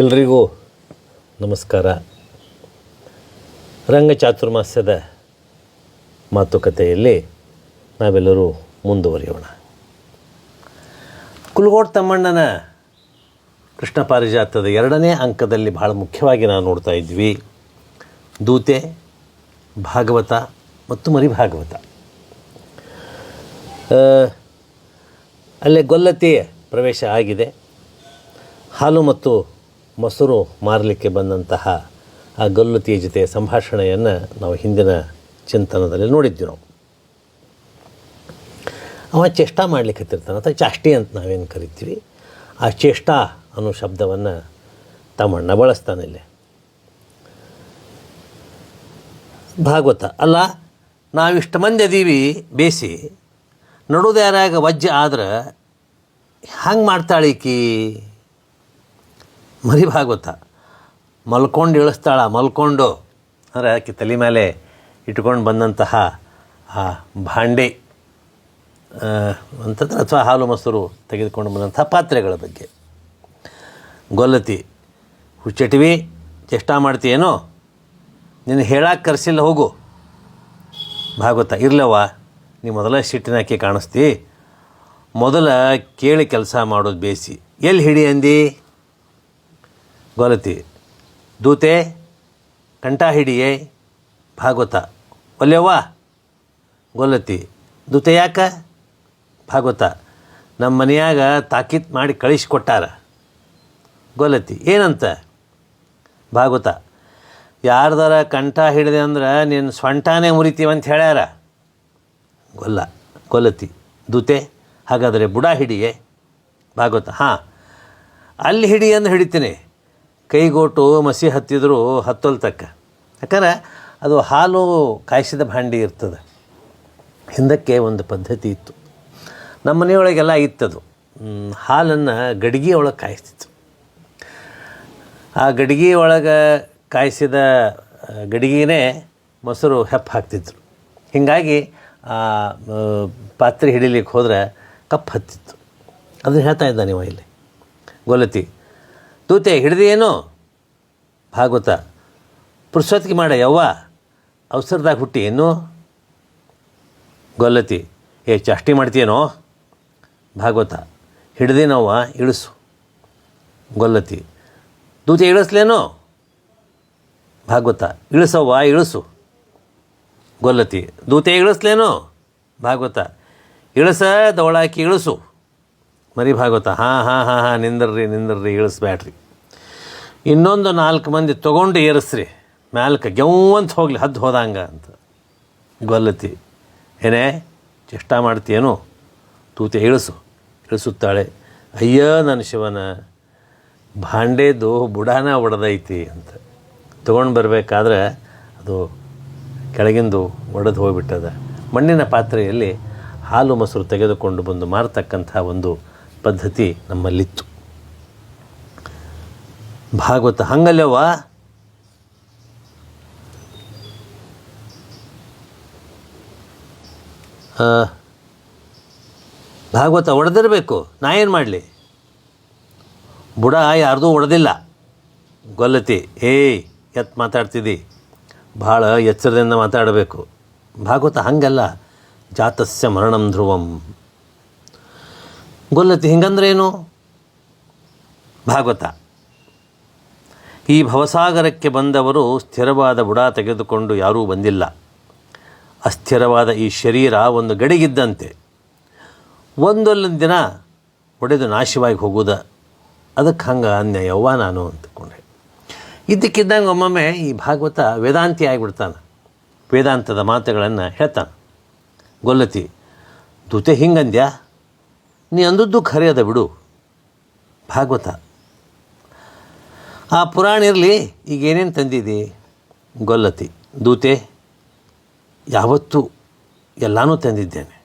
ಎಲ್ರಿಗೂ ನಮಸ್ಕಾರ. ರಂಗ ಚಾತುರ್ಮಾಸ್ಯದ ಮಾತುಕತೆಯಲ್ಲಿ ನಾವೆಲ್ಲರೂ ಮುಂದುವರಿಯೋಣ. ಕುಲಗೋಡ್ ತಮ್ಮಣ್ಣನ ಕೃಷ್ಣ ಪಾರಿಜಾತದ ಎರಡನೇ ಅಂಕದಲ್ಲಿ ಬಹಳ ಮುಖ್ಯವಾಗಿ ನಾವು ನೋಡ್ತಾ ಇದ್ವಿ. ದೂತೆ, ಭಾಗವತ ಮತ್ತು ಮರಿ ಭಾಗವತ ಅಲ್ಲೇ ಗೊಲ್ಲತಿ ಪ್ರವೇಶ ಆಗಿದೆ. ಹಾಲು ಮತ್ತು ಮೊಸರು ಮಾರಲಿಕ್ಕೆ ಬಂದಂತಹ ಆ ಗಲ್ಲುತಿಯ ಜೊತೆ ಸಂಭಾಷಣೆಯನ್ನು ನಾವು ಹಿಂದಿನ ಚಿಂತನದಲ್ಲಿ ನೋಡಿದ್ವಿ ನಾವು. ಅವ ಚೇಷ್ಟ ಮಾಡ್ಲಿಕ್ಕೆ ಅಥವಾ ಚಾಷ್ಟಿ ಅಂತ ನಾವೇನು ಕರಿತೀವಿ, ಆ ಚೇಷ್ಟಾ ಅನ್ನೋ ಶಬ್ದವನ್ನು ತಮ್ಮಣ್ಣ ಬಳಸ್ತಾನೆ ಇಲ್ಲಿ. ಭಾಗವತ, ಅಲ್ಲ, ನಾವಿಷ್ಟು ಮಂದಿ ಅದೀವಿ, ಬೇಸಿ, ನಡುದ್ಯಾರಾಗ ವಜ್ಜ ಆದ್ರೆ ಹಂಗೆ ಮಾಡ್ತಾಳೀಕಿ? ಮರಿ ಭಾಗವತ ಮಲ್ಕೊಂಡು ಇಳಿಸ್ತಾಳ, ಮಲ್ಕೊಂಡು. ಅಂದರೆ ಆಕೆ ತಲೆ ಮೇಲೆ ಇಟ್ಕೊಂಡು ಬಂದಂತಹ ಆ ಭಾಂಡೆ ಅಂತಂದ್ರೆ ಅಥವಾ ಹಾಲು ಮೊಸರು ತೆಗೆದುಕೊಂಡು ಬಂದಂಥ ಪಾತ್ರೆಗಳ ಬಗ್ಗೆ. ಗೊಲ್ಲತಿ ಹುಚ್ಚಟಿವಿ ಚೇಷ್ಟ ಮಾಡ್ತೀಯೇನೋ? ನೀನು ಹೇಳಕ್ಕೆ ಕರೆಸಿಲ್ಲ, ಹೋಗು. ಭಾಗವತ ಇರ್ಲವ್ವ, ನೀ ಮೊದಲ ಸಿಟ್ಟಿನಾಕಿ ಕಾಣಿಸ್ತಿ. ಮೊದಲ ಕೇಳಿ ಕೆಲಸ ಮಾಡೋದು ಬೇಸಿ. ಎಲ್ಲಿ ಹಿಡಿ ಅಂದಿ? ಗೊಲತಿ. ದೂತೆ ಕಂಠ ಹಿಡಿಯೇ ಭಾಗವತ. ಒಲ್ಲೆವ್ವ? ಗೋಲತಿ. ದೂತೆ ಯಾಕ? ಭಾಗವತ. ನಮ್ಮ ಮನೆಯಾಗ ತಾಕೀತ್ ಮಾಡಿ ಕಳಿಸ್ಕೊಟ್ಟಾರ. ಗೋಲತಿ. ಏನಂತ? ಭಾಗವತ. ಯಾರ್ದಾರ ಕಂಠ ಹಿಡಿದೆ ಅಂದ್ರೆ ನೀನು ಸ್ವಂಟಾನೇ ಮುರಿತೀವಂತ ಹೇಳ್ಯಾರ? ಗೊಲ್ಲ. ಗೊಲತಿ. ದೂತೆ, ಹಾಗಾದರೆ ಬುಡ ಹಿಡಿಯೇ ಭಾಗವತ. ಹಾಂ. ಅಲ್ಲಿ ಹಿಡಿಯನ್ನು ಹಿಡಿತೀನಿ. ಕೈಗೋಟು ಮಸಿ ಹತ್ತಿದ್ರು ಹತ್ತೊಲ್ತಕ್ಕ ಯಾಕಂದ್ರೆ ಅದು ಹಾಲು ಕಾಯಿಸಿದ ಭಾಂಡಿ ಇರ್ತದೆ. ಹಿಂದಕ್ಕೆ ಒಂದು ಪದ್ಧತಿ ಇತ್ತು. ನಮ್ಮ ಮನೆಯೊಳಗೆಲ್ಲ ಇತ್ತದು. ಹಾಲನ್ನು ಗಡಿಗೆ ಒಳಗೆ ಕಾಯಿಸ್ತಿತ್ತು. ಆ ಗಡಿಗೆ ಒಳಗೆ ಕಾಯಿಸಿದ ಗಡಿಗೆನೇ ಮೊಸರು ಹೆಪ್ಪು ಹಾಕ್ತಿದ್ರು. ಹೀಗಾಗಿ ಆ ಪಾತ್ರೆ ಹಿಡಿಲಿಕ್ಕೆ ಹೋದರೆ ಕಪ್ಪು ಹತ್ತಿತ್ತು. ಅದನ್ನು ಹೇಳ್ತಾ ಇದ್ದಾನೆ ಇವ ಇಲ್ಲಿ. ಗೊಲತಿ ತೂತೆ ಹಿಡಿದೇನು ಭಾಗವತ. ಪುರುಷೋತ್ತಿಗೆ ಮಾಡ, ಯವ್ವ. ಅವಸರದಾಗ ಹುಟ್ಟಿ, ಏನು? ಗೊಲ್ಲತಿ. ಏ, ಚಾಷ್ಟಿ ಮಾಡ್ತೀಯೇನೋ? ಭಾಗವತ. ಹಿಡ್ದೇನವ್ವ ಇಳಿಸು. ಗೊಲ್ಲತಿ. ದೂತೆ ಇಳಿಸ್ಲೇನೋ? ಭಾಗವತ. ಇಳಿಸವ್ವ, ಇಳಿಸು. ಗೊಲ್ಲತಿ. ದೂತೆ ಇಳಿಸ್ಲೇನೋ? ಭಾಗವತ. ಇಳಿಸ ದವಳಾಕಿ ಇಳಿಸು. ಮರಿ ಭಾಗವತ, ಹಾಂ ಹಾಂ ಹಾಂ ಹಾಂ ನಿಂದರ್ರಿ ನಿಂದರ್ರಿ ಇಳಿಸ್ಬ್ಯಾಡ್ರಿ. ಇನ್ನೊಂದು ನಾಲ್ಕು ಮಂದಿ ತೊಗೊಂಡು ಏರಿಸ್ರಿ ಮ್ಯಾಲ್ಕ ಗೆವಂತ ಹೋಗ್ಲಿ, ಹದ್ದು ಹೋದಂಗ ಅಂತ. ಗೊಲ್ಲತಿ, ಏನೇ, ಚೇಷ್ಟ ಮಾಡ್ತೀಯೇನು, ತೂತೆ ಇಳಿಸು, ಇಳಿಸುತ್ತಾಳೆ, ಅಯ್ಯ, ನನ್ನ ಶಿವನ ಭಾಂಡೇದು ಬುಡಾನ ಒಡೆದೈತಿ ಅಂತ. ತೊಗೊಂಡು ಬರಬೇಕಾದ್ರೆ ಅದು ಕೆಳಗಿಂದು ಒಡೆದು ಹೋಗಿಬಿಟ್ಟದ. ಮಣ್ಣಿನ ಪಾತ್ರೆಯಲ್ಲಿ ಹಾಲು ಮೊಸರು ತೆಗೆದುಕೊಂಡು ಬಂದು ಮಾರತಕ್ಕಂಥ ಒಂದು ಪದ್ಧತಿ ನಮ್ಮಲ್ಲಿತ್ತು. ಭಾಗವತ ಹಂಗಲ್ಲವ ಭಾಗವತ ಒಡೆದಿರಬೇಕು, ನಾ ಏನು ಮಾಡಲಿ? ಬುಡ ಯಾರ್ದೂ ಒಡೆದಿಲ್ಲ. ಗೊಲ್ಲತಿ ಏಯ್ ಎತ್ ಮಾತಾಡ್ತಿದ್ದಿ ಭಾಳ ಎಚ್ಚರದಿಂದ ಮಾತಾಡಬೇಕು. ಭಾಗವತ ಹಂಗಲ್ಲ, ಜಾತಸ್ಯ ಮರಣಂ ಧ್ರುವಂ. ಗೊಲ್ಲತಿ ಹಿಂಗಂದ್ರೇನು? ಭಾಗವತ. ಈ ಭವಸಾಗರಕ್ಕೆ ಬಂದವರು ಸ್ಥಿರವಾದ ಬುಡ ತೆಗೆದುಕೊಂಡು ಯಾರೂ ಬಂದಿಲ್ಲ. ಅಸ್ಥಿರವಾದ ಈ ಶರೀರ ಒಂದು ಗಡಿಗಿದ್ದಂತೆ. ಒಂದೊಂದು ದಿನ ಒಡೆದು ನಾಶವಾಗಿ ಹೋಗುವುದ ಅದಕ್ಕೆ ಹಂಗೆ ಅನ್ಯ ಯವ್ವ ನಾನು ಅಂತಕೊಂಡೆ ಇದ್ದಕ್ಕಿದ್ದಂಗೆ ಒಮ್ಮೊಮ್ಮೆ ಈ ಭಾಗವತ ವೇದಾಂತಿ ಆಗಿಬಿಡ್ತಾನೆ. ವೇದಾಂತದ ಮಾತುಗಳನ್ನು ಹೇಳ್ತಾನೆ. ಗೊಲ್ಲತಿ ದೂತೆ ಹಿಂಗಂದ್ಯಾ? ನೀ ಅಂದದ್ದು ಖರೆ ಅದ ಬಿಡು. ಭಾಗವತ. ಆ ಪುರಾಣ ಇರಲಿ, ಈಗ ಏನೇನು ತಂದಿದೆ? ಗೊಲ್ಲತಿ. ದೂತೆ, ಯಾವತ್ತೂ ಎಲ್ಲನೂ ತಂದಿದ್ದೇನೆ.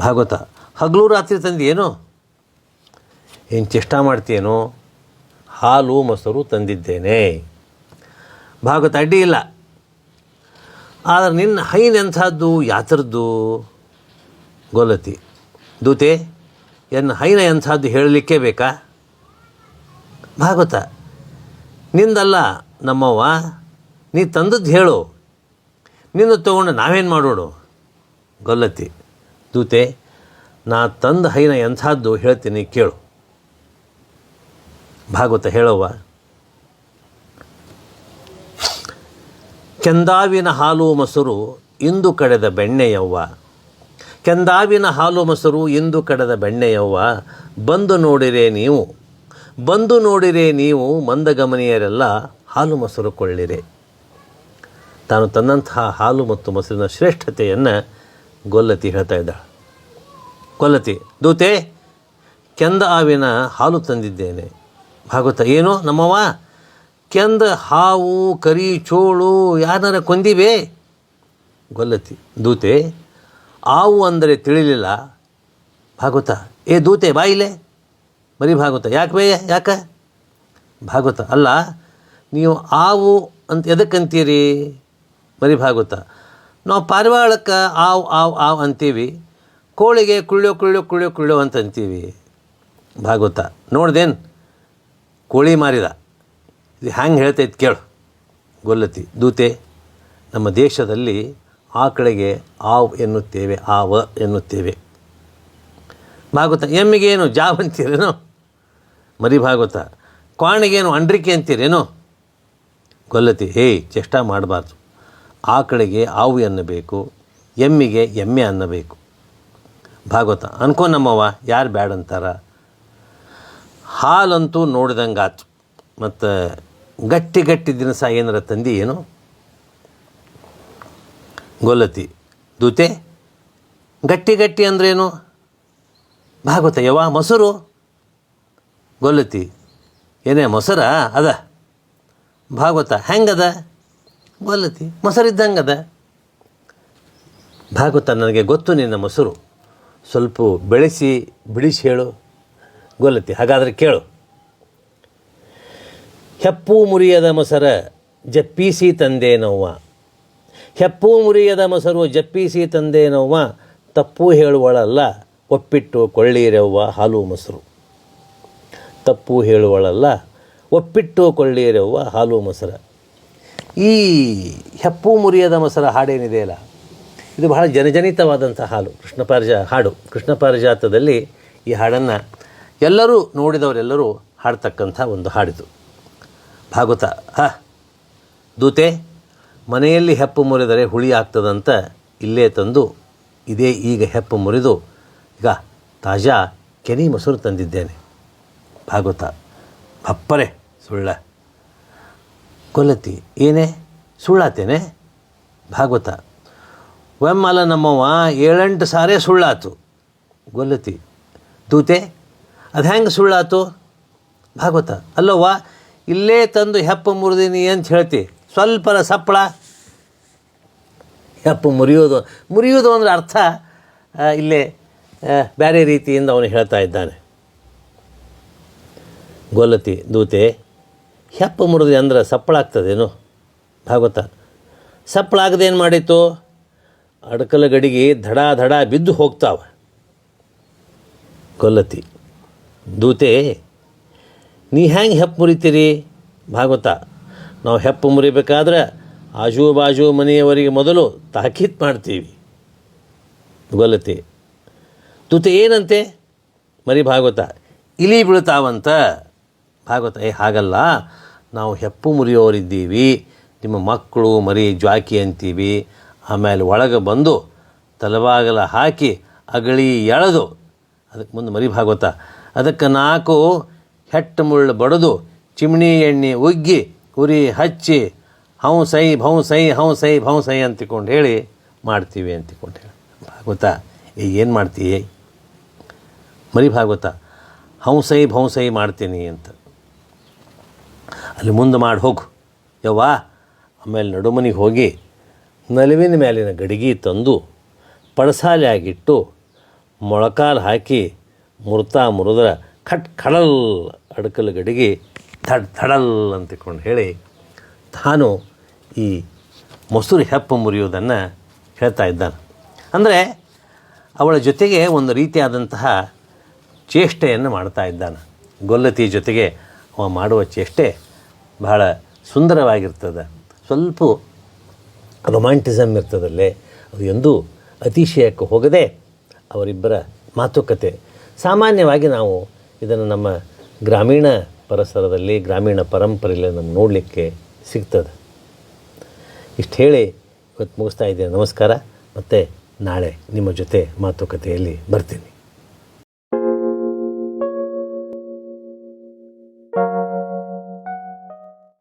ಭಾಗವತ. ಹಗಲು ರಾತ್ರಿ ತಂದಿಯೇನು ಏನು? ಚೇಷ್ಟ ಮಾಡ್ತೀಯೇನೋ? ಹಾಲು, ಮೊಸರು ತಂದಿದ್ದೇನೆ. ಭಾಗವತ, ಅಡ್ಡಿ ಇಲ್ಲ. ಆದರೆ ನಿನ್ನ ಹೈನೆಂಥದ್ದು ಯಾತರದ್ದು? ಗೊಲ್ಲತಿ. ದೂತೆ, ಎನ್ನು ಹೈನ ಎಂಥದ್ದು ಹೇಳಲಿಕ್ಕೆ ಬೇಕಾ? ಭಾಗವತ, ನಿಂದಲ್ಲ ನಮ್ಮವ್ವ, ನೀ ತಂದದ್ದು ಹೇಳು. ನಿನ್ನ ತೊಗೊಂಡು ನಾವೇನು ಮಾಡೋಣ ಗೊಲ್ಲತ್ತಿ, ದೂತೆ, ನಾ ತಂದ ಹೈನ ಎಂಥದ್ದು ಹೇಳ್ತೀನಿ ಕೇಳು. ಭಾಗವತ ಹೇಳವ್ವ, ಕೆಂದಾವಿನ ಹಾಲು ಮೊಸರು ಇಂದು ಕಡೆದ ಬೆಣ್ಣೆಯವ್ವ. ಕೆಂದಾವಿನ ಹಾಲು ಮೊಸರು ಇಂದು ಕಡದ ಬೆಣ್ಣೆಯವ್ವ ಬಂದು ನೋಡಿರೆ ನೀವು. ಬಂದು ನೋಡಿರೆ ನೀವು ಮಂದಗಮನೀಯರೆಲ್ಲ ಹಾಲು ಮೊಸರು ಕೊಳ್ಳಿರೆ. ತಾನು ತನ್ನಂತಹ ಹಾಲು ಮತ್ತು ಮೊಸರಿನ ಶ್ರೇಷ್ಠತೆಯನ್ನು ಗೊಲ್ಲತಿ ಹೇಳ್ತಾ ಇದ್ದಾಳೆ. ಗೊಲ್ಲತಿ, ದೂತೆ, ಕೆಂದ ಹಾವಿನ ಹಾಲು ತಂದಿದ್ದೇನೆ. ಭಾಗವತ ಏನು ನಮ್ಮವ್ವ? ಕೆಂದ ಹಾವು, ಕರಿ, ಚೋಳು ಯಾರನ್ನ ಕೊಂದಿವೆ? ಗೊಲ್ಲತಿ, ದೂತೆ ಆವು ಅಂದರೆ ತಿಳಿಲಿಲ್ಲ. ಭಾಗವತ, ಏ ದೂತೆ ಬಾಯಿಲೆ ಬರೀ ಭಾಗವತ. ಯಾಕೆ ಬೇಯ ಯಾಕೆ? ಭಾಗವತ, ಅಲ್ಲ, ನೀವು ಆವು ಅಂತ ಎದಕ್ಕಂತೀರಿ ಬರೀ ಭಾಗವತ. ನಾವು ಪಾರಿವಾಳಕ್ಕೆ ಆವು ಆವು ಆವು ಅಂತೀವಿ. ಕೋಳಿಗೆ ಕುಳ್ಳ್ಯೋ ಕುಳ್ಳ್ಯೋ ಕುಳ್ಳ್ಯೋ ಕುಳ್ಳ್ಯೋ ಅಂತ ಅಂತೀವಿ. ಭಾಗವತ, ನೋಡ್ದೇನು? ಕೋಳಿ ಮಾರಿದ. ಇದು ಹ್ಯಾಂಗೆ ಹೇಳ್ತೈತೆ ಕೇಳು. ಗೊಲ್ಲತಿ, ದೂತೆ, ನಮ್ಮ ದೇಶದಲ್ಲಿ ಆಕಳಿಗೆ ಆವ್ ಎನ್ನುತ್ತೇವೆ, ಆವ ಎನ್ನುತ್ತೇವೆ. ಭಾಗವತ, ಎಮ್ಮಿಗೇನು ಜಾಬ್ ಅಂತೀರೇನು ಮರಿ ಭಾಗವತ, ಕ್ವಾಣಿಗೇನು, ಅಂಡ್ರಿಕೆ ಅಂತೀರೇನು? ಗೊಲ್ಲತಿ ಹೇ ಚೇಷ್ಟ ಮಾಡಬಾರ್ದು. ಆಕಳಿಗೆ ಆವು ಎನ್ನಬೇಕು, ಎಮ್ಮಿಗೆ ಎಮ್ಮೆ ಅನ್ನಬೇಕು. ಭಾಗವತ, ಅನ್ಕೋ ನಮ್ಮವ್ವ, ಯಾರು ಬ್ಯಾಡ ಅಂತಾರ? ಹಾಲಂತೂ ನೋಡಿದಂಗಾತು. ಮತ್ತು ಗಟ್ಟಿ ಗಟ್ಟಿ ದಿನಸ ಏನಾರ ತಂದಿ ಏನು? ಗೊಲ್ಲತಿ. ದೂತೆ, ಗಟ್ಟಿ ಗಟ್ಟಿ ಅಂದ್ರೇನು? ಭಾಗವತ ಯವ್ವ ಮೊಸರು? ಗೊಲ್ಲತಿ. ಏನೇ ಮೊಸರ? ಅದ. ಭಾಗವತ, ಹೆಂಗದ? ಗೊಲ್ಲತಿ. ಮೊಸರಿದ್ದಂಗದ. ಭಾಗವತ ನನಗೆ ಗೊತ್ತು ನಿನ್ನ ಮೊಸರು. ಸ್ವಲ್ಪ ಬೆಳೆಸಿ, ಬಿಡಿಸಿ ಹೇಳು. ಗೊಲ್ಲತಿ, ಹಾಗಾದರೆ ಕೇಳು. ಹೆಪ್ಪು ಮುರಿಯದ ಮೊಸರ ಜಪ್ಪಿಸಿ ತಂದೆ ನೋವ ಹೆಪ್ಪು ಮುರಿಯದ ಮೊಸರು ಜಪ್ಪಿಸಿ ತಂದೇನವ್ವ, ತಪ್ಪು ಹೇಳುವಳಲ್ಲ, ಒಪ್ಪಿಟ್ಟು ಕೊಳ್ಳೀರವ್ವ ಹಾಲು ಮೊಸರು. ತಪ್ಪು ಹೇಳುವಳಲ್ಲ, ಒಪ್ಪಿಟ್ಟು ಕೊಳ್ಳೀರವ್ವ ಹಾಲು ಮೊಸರ. ಈ ಹೆಪ್ಪು ಮುರಿಯದ ಮೊಸರ ಹಾಡೇನಿದೆಯಲ್ಲ ಇದು ಬಹಳ ಜನಜನಿತವಾದಂಥ ಹಾಲು. ಕೃಷ್ಣ ಪಾರಿಜಾ ಹಾಡು. ಕೃಷ್ಣ ಪಾರಿಜಾತದಲ್ಲಿ ಈ ಹಾಡನ್ನು ಎಲ್ಲರೂ ನೋಡಿದವರೆಲ್ಲರೂ ಹಾಡ್ತಕ್ಕಂಥ ಒಂದು ಹಾಡಿದು. ಭಾಗವತ, ಹ, ದೂತೆ ಮನೆಯಲ್ಲಿ ಹೆಪ್ಪು ಮುರಿದರೆ ಹುಳಿ ಆಗ್ತದಂತ ಇಲ್ಲೇ ತಂದು ಇದೇ ಈಗ ಹೆಪ್ಪು ಮುರಿದು ಈಗ ತಾಜಾ ಕೆನಿ ಮೊಸರು ತಂದಿದ್ದೇನೆ. ಭಾಗವತ ಭಪ್ಪರೆ ಸುಳ್ಳ. ಕೊಲ್ಲತಿ, ಏನೇ? ಸುಳ್ಳಾತೇನೆ? ಭಾಗವತ. ಒಮ್ಮಲ್ಲ ನಮ್ಮವ್ವ ಏಳೆಂಟು ಸಾರೆ ಸುಳ್ಳಾತು. ಗೊಲ್ಲತಿ ದೂತೆ ಅದು ಹೆಂಗೆ ಸುಳ್ಳಾತು? ಭಾಗವತ. ಅಲ್ಲವ್ವ, ಇಲ್ಲೇ ತಂದು ಹೆಪ್ಪ ಮುರಿದೀನಿ ಅಂತ ಹೇಳ್ತಿ. ಸ್ವಲ್ಪರ ಸಪ್ಪಳ. ಯಪ್ಪ ಮುರಿಯೋದು. ಮುರಿಯೋದು ಅಂದ್ರೆ ಅರ್ಥ ಇಲ್ಲೇ ಬೇರೆ ರೀತಿಯಿಂದ ಅವನು ಹೇಳ್ತಾ ಇದ್ದಾನೆ. ಗೊಲ್ಲತಿ ದೂತೆ, ಹೆಪ್ಪ ಮುರಿದ್ರಿ ಅಂದ್ರೆ ಸಪ್ಪಳಾಗ್ತದೇನು ಭಾಗವತ. ಸಪ್ಪಳಾಗದೆ ಏನು ಮಾಡಿತ್ತು? ಅಡಕಲ ಗಡಿಗೆ ಧಡ ಧಡ ಬಿದ್ದು ಹೋಗ್ತಾವ. ಗೊಲ್ಲತಿ ದೂತೆ, ನೀ ಹ್ಯಾಂಗೆ ಹೆಪ್ಪು ಮುರಿತೀರಿ? ಭಾಗವತ. ನಾವು ಹೆಪ್ಪು ಮುರಿಬೇಕಾದ್ರೆ ಆಜು ಬಾಜು ಮನೆಯವರಿಗೆ ಮೊದಲು ತಾಕೀತ್ ಮಾಡ್ತೀವಿ. ಗೊಲತೆ ತುತೆ ಏನಂತೆ? ಮರಿ ಭಾಗವತ. ಇಲಿ ಬೀಳ್ತಾವಂತ. ಭಾಗವತ, ಏ ಹಾಗಲ್ಲ. ನಾವು ಹೆಪ್ಪು ಮುರಿಯೋರಿದ್ದೀವಿ. ನಿಮ್ಮ ಮಕ್ಕಳು ಮರಿ ಜ್ವಾಕಿ ಅಂತೀವಿ. ಆಮೇಲೆ ಒಳಗೆ ಬಂದು ತಲವಾಗಲ ಹಾಕಿ ಅಗಳಿ ಎಳೆದು, ಅದಕ್ಕೆ ಮುಂದೆ ಮರಿ ಭಾಗವತ. ಅದಕ್ಕೆ ನಾಲ್ಕು ಹೆಟ್ಟು ಮುಳ್ಳು ಬಡಿದು ಚಿಮಣಿ ಎಣ್ಣೆ ಉಗ್ಗಿ ಉರಿ ಹಚ್ಚಿ ಹೌ ಸೈ ಭೌ ಸೈ ಹೌ ಸೈ ಭೌ ಸೈ ಅಂತಿಕೊಂಡು ಹೇಳಿ ಮಾಡ್ತೀವಿ ಅಂತಿಕೊಂಡು ಹೇಳಿ. ಭಾಗವತ ಈಗ ಏನು ಮಾಡ್ತೀಯ? ಮರಿ ಭಾಗವತ, ಹಂಸೈ ಸೈ ಮಾಡ್ತೀನಿ ಅಂತ. ಅಲ್ಲಿ ಮುಂದೆ ಮಾಡಿ ಹೋಗು. ಯವ್ವ, ಆಮೇಲೆ ನಡುಮನಿಗೆ ಹೋಗಿ ನಲುವಿನ ಮೇಲಿನ ಗಡಿಗೆ ತಂದು ಪಡಸಾಲೆಯಾಗಿಟ್ಟು ಮೊಳಕಾಲು ಹಾಕಿ ಮುರ್ತಾ ಮುರಿದ್ರೆ ಖಟ್ ಖಡಲ್ ಅಡಕಲ್ ಗಡಿಗೆ ಥಡ್ ಥಡಲ್ ಅಂತಿಕೊಂಡು ಹೇಳಿ ತಾನು ಈ ಮೊಸರು ಹೆಪ್ಪು ಮುರಿಯೋದನ್ನು ಹೇಳ್ತಾ ಇದ್ದಾನೆ. ಅಂದರೆ ಅವಳ ಜೊತೆಗೆ ಒಂದು ರೀತಿಯಾದಂತಹ ಚೇಷ್ಟೆಯನ್ನು ಮಾಡ್ತಾ ಇದ್ದಾನೆ. ಗೊಲ್ಲತಿ ಜೊತೆಗೆ ಅವ ಮಾಡುವ ಚೇಷ್ಟೆ ಬಹಳ ಸುಂದರವಾಗಿರ್ತದೆ. ಸ್ವಲ್ಪ ರೊಮ್ಯಾಂಟಿಸಮ್ ಇರ್ತದಲ್ಲೇ, ಅದು ಎಂದೂ ಅತಿಶಯಕ್ಕೆ ಹೋಗದೆ ಅವರಿಬ್ಬರ ಮಾತುಕತೆ. ಸಾಮಾನ್ಯವಾಗಿ ನಾವು ಇದನ್ನು ನಮ್ಮ ಗ್ರಾಮೀಣ ಪರಿಸರದಲ್ಲಿ ಗ್ರಾಮೀಣ ಪರಂಪರೆಯಲ್ಲಿ ನಮ್ಗೆ ನೋಡಲಿಕ್ಕೆ ಸಿಗ್ತದೆ. ಇಷ್ಟು ಹೇಳಿ ಇವತ್ತು ಮುಗಿಸ್ತಾ ಇದ್ದೀನಿ. ನಮಸ್ಕಾರ. ಮತ್ತು ನಾಳೆ ನಿಮ್ಮ ಜೊತೆ ಮಾತುಕತೆಯಲ್ಲಿ ಬರ್ತೀನಿ.